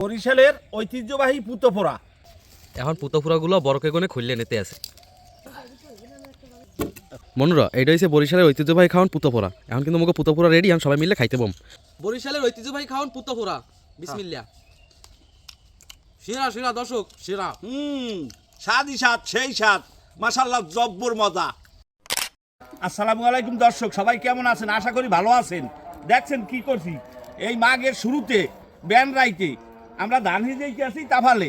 বরিশালের ঐতিহ্যবাহী পুতোপোড়া এখন পুতোপুরাগুলো বড়কে কোণে খুললে নিতে আছে। মনুরা এটা হচ্ছে বরিশালের ঐতিহ্যবাহী খাওয়ান পুতোপোরা এখন কিন্তু আমাকে পুতোপুরা রেডি এখন সবাই মিলে খাইতে বম। বরিশালের ঐতিহ্যবাহী খাওয়ান পুতোপুরা বিসমিল্লা শিরা শিরা দর্শক শিরা। হুম স্বাদই স্বাদ সেই স্বাদ। মাসাল্লাহ জব্বর মজা। আসসালামু আলাইকুম দর্শক সবাই কেমন আছেন? আশা করি ভালো আছেন। দেখছেন কি করছি? এই মাঘের শুরুতে ব্যান রাইতে আমরা ধান হিজেইতে আছি তাফালে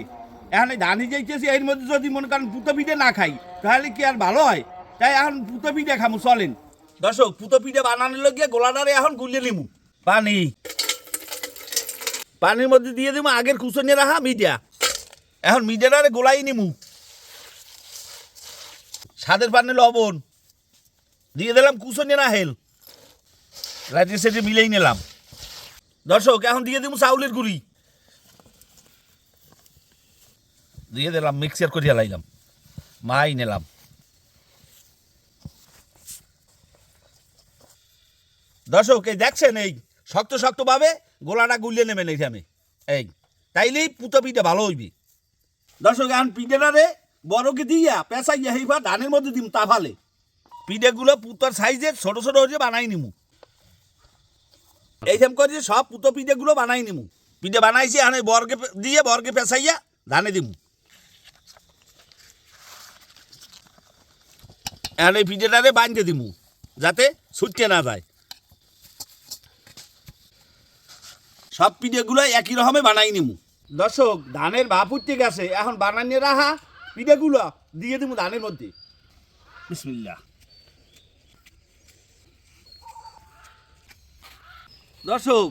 এখন ধান হিজেইতেছি এর মধ্যে যদি মনে করেন পুতো পিঠে না খাই, তাহলে কি আর ভালো হয়? তাই এখন পুতো পিঠে খামু, চলেন। দর্শক, পুতো পিঠে বানানোর লগিয়ে গোলাটারে এখন গুলিয়ে নিমু। পানি। পানির মধ্যে দিয়ে দেবো আগের কুচনে রাখা মিডিয়া। এখন মিডিয়াটারে গোলাই নিমু। স্বাদের পানি লবণ। দিয়ে দিলাম কুচনে না হেল রাইটে সেটে মিলেই নিলাম। দর্শক, এখন দিয়ে দেবো চাউলের গুঁড়ি। দিয়ে দিলাম মিক্সার করিয়া লাইলাম। মাই নিলাম। দর্শক, এই দেখছেন, এই শক্ত শক্ত ভাবে গোলাটা গুলিয়ে নেবেন এইখানে এই, তাইলেই পুতো পিঠে ভালো হইবে। দর্শক, এখন পিঠেটারে বড়কে দিয়া পেঁচাইয়া হেইবা ধানের মধ্যে দিম তাফালে। পিঠেগুলো পুতোর সাইজের ছোট ছোট হয়ে বানাই নিমু। এইরকম করে সব পুতো পিঠেগুলো বানাই নিমু। পিঠে বানাইছি, এখন বরকে দিয়ে বরকে পেঁচাইয়া ধানে দিমু। এখন এই পিঠেটারে বাঁধতে দিমু, যাতে ছুটকে না যায়। সব পিঠেগুলো একই রকমে বানাই নিমু। দর্শক, ধানের ভাপ উঠতে গেছে, এখন বানানিয়ে রাহা পিঠেগুলো দিয়ে দিমু ধানের মধ্যে। বিসমিল্লাহ। দর্শক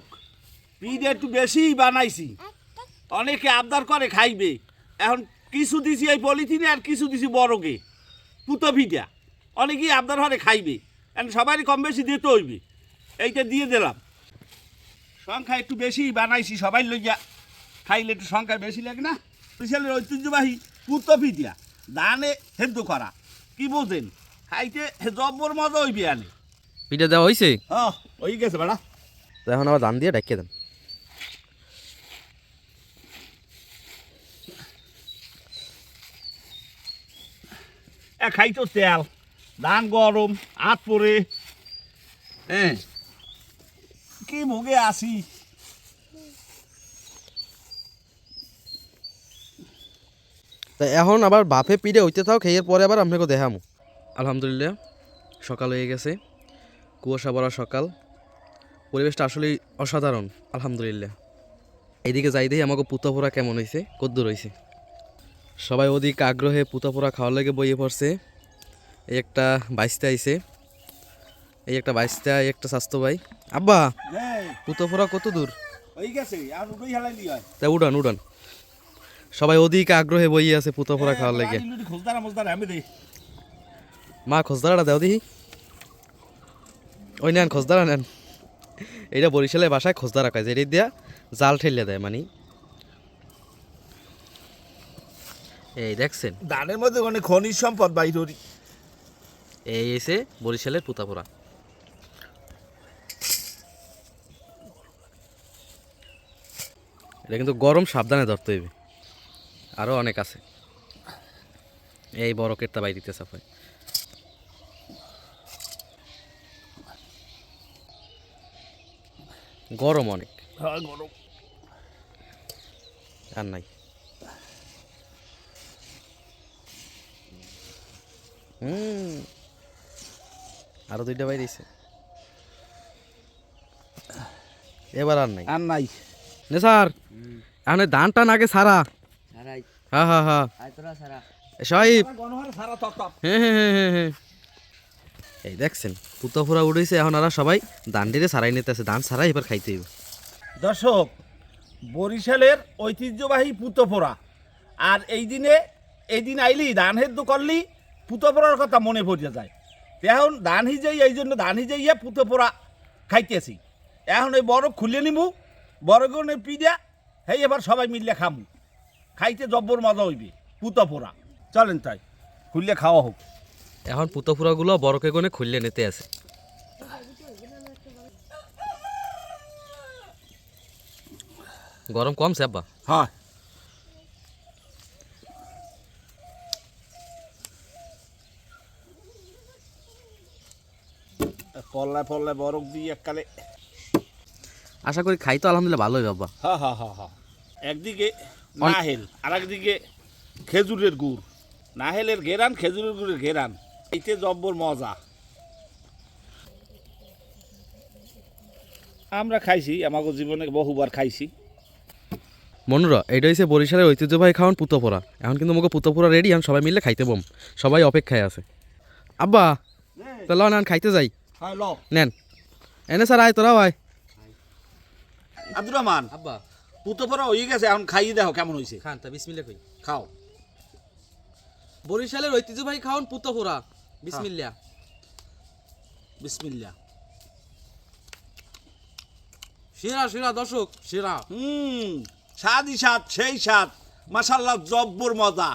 পিঠে একটু বেশি বানাইছি। অনেকে আবদার করে খাইবে। এখন কিছু দিছি এই পলিথিনে আর কিছু দিছি বড়কে পুতো পিঠা অনেকেই আপনার হরে খাইবে। সবারই কম বেশি দিতে হইবে। এইটা দিয়ে দিলাম। সংখ্যা একটু বেশি বানাইছি সবাই লইয়া খাইলে একটু সংখ্যা বেশি লাগে না? বিশালের ঐতিহ্যবাহী পিঠা ধানে সেদ্ধ করা। কি বোঝেন খাইতে জব্বর মজা হইবে আনে। পিঠা দেওয়া হয়েছে হ্যাঁ ওই গেছে বেড়া। তো এখন আবার ধান দিয়ে ডাকিয়ে দেন। এ খাইতো তেল। ধান গরম হাত পরে। হ্যাঁ কি ভোগে আসি তা এখন আবার বাপে পিড়ে হইতে থাও খেয়ে পরে আবার আপনাকে দেখামু। আলহামদুলিল্লাহ সকাল হয়ে গেছে কুয়াশা ভরা সকাল। পরিবেশটা আসলেই অসাধারণ আলহামদুলিল্লাহ। এইদিকে যাই দেখি আমাকে পুতাপোড়া কেমন হয়েছে কদ্দুর হয়েছে সবাই ওদিক আগ্রহে পুতাপোড়া খাওয়ার লেগে বইয়ে পড়ছে। এই একটা বাইশটা আইছে। এই একটা বাইশটা এই একটা স্বাস্থ্য ভাই। আব্বা পুতাপোড়া কত দূর? ওই গেছে আর উঠেই হেলাইলি তা উড়ান উড়ান। সবাই ওদিক আগ্রহে বইয়ে আছে পুতাপোড়া খাওয়ার লেগে। খোঁজদারা মা খোঁজদারাটা দাও দেখি। ওই নেন খোঁজদারা নেন। এইটা বরিশালের বাসায় খোঁজদারা কাজ এটা দিয়া জাল ঠেলে দেয় মানে। এই দেখছেন। ধানের মধ্যে অনেক খনিজ সম্পদ বাইরি এই এসে বরিশালের পুতাপোড়া এটা কিন্তু গরম সাবধানে ধরতে হইবে। আরও অনেক আছে। এই বড় কেটটা বাইরিতে সাফাই গরম অনেক। গরম। আর নাই। হুম। আরও দুইটা বাইরেছে এবার আর নাই। আর নাই। নে স্যার এখন ধান টান আগে সারা। সারাই। হ্যাঁ হ্যাঁ হ্যাঁ। আয় তোরা সারা। সাহেব। গণহারে সারা তপ তপ হ্যাঁ হ্যাঁ হ্যাঁ হ্যাঁ হ্যাঁ। এই দেখছেন পুতো ফুরা উঠেছে এখন আর সবাই ধান দিলে সারাই নিতেছে। ধান সারাই এবার খাইতে হইব। দর্শক বরিশালের ঐতিহ্যবাহী পুতোপোড়া আর এই দিনে এই দিন আইলি ধান হেদ্দ করলি পুতোপোড়ার কথা মনে পড়ে যায়। এখন ধান হিজেই এই জন্য ধান হিজেইয়া পুতোপোড়া খাইতেছি। এখন এই বড় খুলে নিমু বড় গনে পিড়া হেই এবার সবাই মিললে খামু। খাইতে জব্বর মজা হইবে পুতোপোড়া চলেন তাই খুললে খাওয়া হোক। এখন পুতো ফুরাগুলো বড়কে কোণে খুললে নিতে আছে। গরম কমছে আব্বা। হয় পল্লায় পল্লায় বরফ দিয়ে এককালে আশা করি খাই তো আলহামদুলিল্লাহ ভালোই আব্বা হা হা হা হা। একদিকে নাহেল আর একদিকে খেজুরের গুড়। নাহেলের ঘেরান খেজুরের গুড়ের ঘেরান। এইতে জব্বর মজা। আমরা খাইছি আমাকে জীবনে বহুবার খাইছি। মনুরা এটা হচ্ছে বরিশালের ঐতিহ্যবাহী খাওয়ান পুতোপোড়া এখন কিন্তু আমাকে পুতোপোড়া রেডি এখন সবাই মিলে খাইতে বম। সবাই অপেক্ষায় আছে। আব্বা তাহলে খাইতে যাই। হ্যাঁ নেন। এনে স্যার আয় তোরাও আয় আব্দুর রহমান আব্বা। পুতো পরা হয়ে গেছে এখন খাইয়ে দেখো কেমন হয়েছে খান তা বিসমিল্লা কই খাও। বরিশালের ঐতিহ্যবাহী খাওয়ান পুতোপোড়া বিসমিল্লা বিসমিল্লা সেরা সেরা দর্শক সেরা হুম স্বাদই স্বাদ সেই স্বাদ। মাসাল্লাহ জব্বর মজা।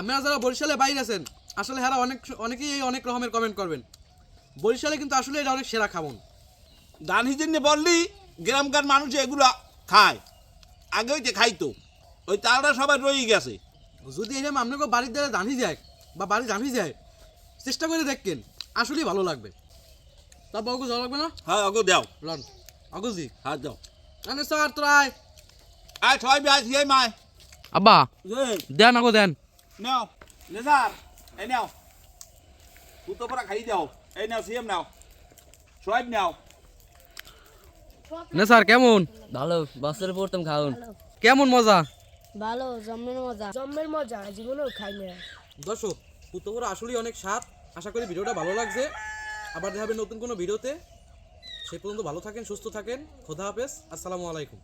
আপনারা যারা বরিশালে বাইরে আছেন আসলে হ্যাঁ অনেক অনেকেই অনেক রকমের কমেন্ট করবেন। বরিশালে কিন্তু আসলে এটা অনেক সেরা খাবন। দান হিজেনে বললি গ্রামকার মানুষ এগুলো খায়। আগে হইতে খাইতো ওই তালটা সবাই রয়ে গেছে। যদি এরকম আপনাকে বাড়ির দ্বারা জানি যায় বা বাড়ি জানি যায় চেষ্টা করে দেখেন আসলেই ভালো লাগবে। তারপর অগু যাওয়া লাগবে না? হ্যাঁ অগো দেও। লন অগুজি হ্যাঁ দাও। আনে স্যার তোরাই। আয় ছয় বে আয় মায়। আব্বা এই, দেন আগো দেন। নাও লেজার এই নাও। পুতো পরা খাই দাও। এই নাও সিএম নাও ছয় নাও না স্যার কেমন? ভালো বছরে পড়তাম খাওন কেমন মজা? ভালো জম্মের মজা। জম্মের মজা জীবনেও খাই না। দর্শক পুত্তপুরা আসলেই অনেক স্বাদ। আশা করি ভিডিওটা ভালো লাগছে। আবার দেখা হবে নতুন কোনো ভিডিওতে। সেই পর্যন্ত ভালো থাকেন সুস্থ থাকেন। খোদা হাফেজ। আসসালামু আলাইকুম।